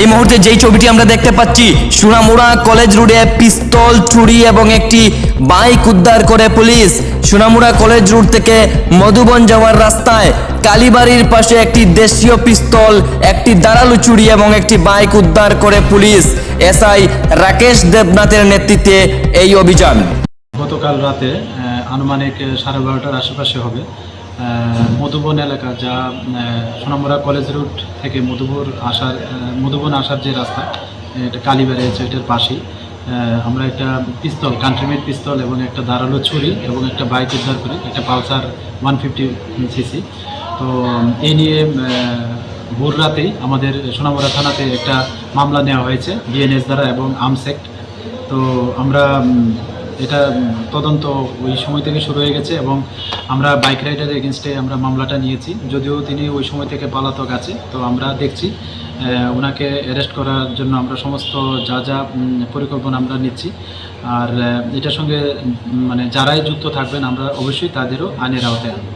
এই মুহূর্তে যেই ছবিটি আমরা দেখতে পাচ্ছি, সুনামুড়া কলেজ রোডে পিস্তল চুরি এবং একটি বাইক উদ্ধার করে পুলিশ। সুনামুড়া কলেজ রোড থেকে মধুবন যাওয়ার রাস্তায় কালীবাড়ির পাশে একটি দেশীয় পিস্তল, একটি দাঁড়ালু চুরি এবং একটি বাইক উদ্ধার করে পুলিশ। এসআই রাকেশ দেবনাথের নেতৃত্বে এই অভিযান। গতকাল রাতে আনুমানিক সাড়ে বারোটার আশেপাশে হবে। মধুবন এলাকা যা সোনামুড়া কলেজ রুট থেকে মধুবর আসার মধুবন আসার যে রাস্তা, এটা কালীবাড়ি আছে, এটার পাশেই। আমরা একটা পিস্তল কান্ট্রিমেড পিস্তল এবং একটা ধারালো ছুরি এবং একটা বাইক উদ্ধার করি, একটা পালসার ওয়ান ফিফটি সিসি তো এই নিয়ে ভোর রাতেই আমাদের সোনামুড়া থানাতে একটা মামলা নেওয়া হয়েছে বিএনএস দ্বারা এবং আমসেক্ট তো, আমরা এটা তদন্ত ওই সময় থেকে শুরু হয়ে গেছে এবং আমরা বাইক রাইডার এগেনস্টে আমরা মামলাটা নিয়েছি। যদিও তিনি ওই সময় থেকে পালাতক আছে, তো আমরা দেখছি ওনাকে অ্যারেস্ট করার জন্য আমরা সমস্ত যা যা পরিকল্পনা আমরা নিচ্ছি। আর এটার সঙ্গে মানে যারাই যুক্ত থাকবেন, আমরা অবশ্যই তাদেরও আনের আওতায় আনব।